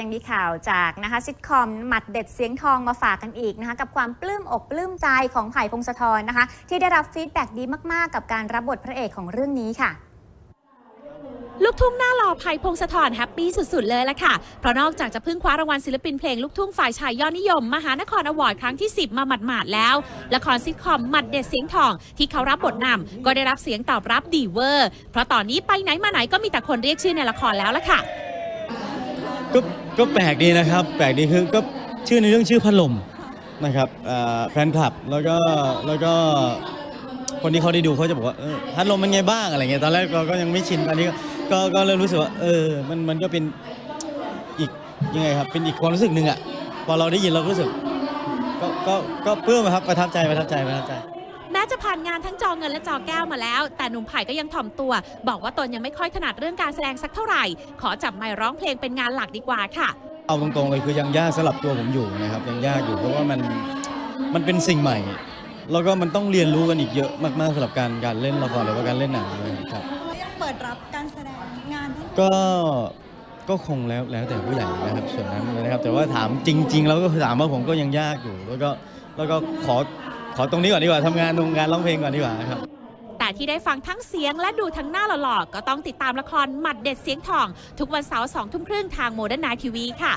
ยังมีข่าวจากนะคะซิทคอมหมัดเด็ดเสียงทองมาฝากกันอีกนะคะกับความปลื้มอกปลื้มใจของไผ่พงศธรนะคะ ที่ได้รับฟีดแบ็กดีมาก ๆ กับการรับบทพระเอกของเรื่องนี้ค่ะลูกทุ่งหน้าหล่อไผ่พงศธรแฮปปี้สุด ๆ เลยละค่ะ เพราะนอกจากจะเพิ่งคว้ารางวัลศิลปินเพลงลูกทุ่งฝ่ายชายยอดนิยม มหานครอวอร์ดครั้งที่ 10 มาหมาดๆแล้ว ละครซิทคอมหมัดเด็ดเสียงทอง ที่เขารับบทนำก็ได้รับเสียงตอบรับดีเวอร์ เพราะตอนนี้ไปไหนมาไหนก็มีแต่คนเรียกชื่อในละครแล้วละค่ะ ก็ก็แปลกดีนะครับ แปลกดีคือก็ชื่อในเรื่องชื่อพัดลมนะครับอ่าแฟนคลับแล้วก็แล้วก็คนที่เขาได้ดูเขาจะบอกว่าเออพัดลมมันไงบ้างอะไรเงี้ยตอนแรกเราก็ยังไม่ชินอันนี้ก็ก็ก็เริ่มรู้สึกว่าเออมันมันก็เป็นอีกยังไงครับเป็นอีกความรู้สึกหนึ่งอะพอเราได้ยินเราก็รู้สึกก็ก็ก็เพื่อมครับประทับใจประทับใจประทับใจ ม้จะผ่านงานทั้งจอเงินและจอแก้วมาแล้ว แต่หนุ่มไผ่ก็ยังถ่อมตัว บอกว่าตนยังไม่ค่อยถนัดเรื่องการแสดงสักเท่าไหร่ ขอจับไมค์ร้องเพลงเป็นงานหลักดีกว่าค่ะ เอาตรงๆเลยคือยังยากสำหรับตัวผมอยู่นะครับยังยากอยู่เพราะว่ามันมันเป็นสิ่งใหม่ แล้วก็มันต้องเรียนรู้กันอีกเยอะมากๆสำหรับการการเล่นละครหรือว่าการเล่นหนังเลยครับยังเปิดรับการแสดงงานทั้งก็ก็คงแล้วแล้วแต่ผู้ใหญ่นะครับส่วนนั้นนะครับ แต่ว่าถามจริง ๆ แล้วก็ถามว่าผมก็ยังยากอยู่ แล้วก็แล้วก็ขอ ขอตรงนี้ก่อนดีกว่าทำงานตรงงานร้องเพลงก่อนดีกว่าครับแต่ที่ได้ฟังทั้งเสียงและดูทั้งหน้าหล่อๆ ก็ต้องติดตามละครหมัดเด็ดเสียงทอง ทุกวันเสาร์สองทุ่มครึ่งทางโมเดิร์นไนทีวีค่ะ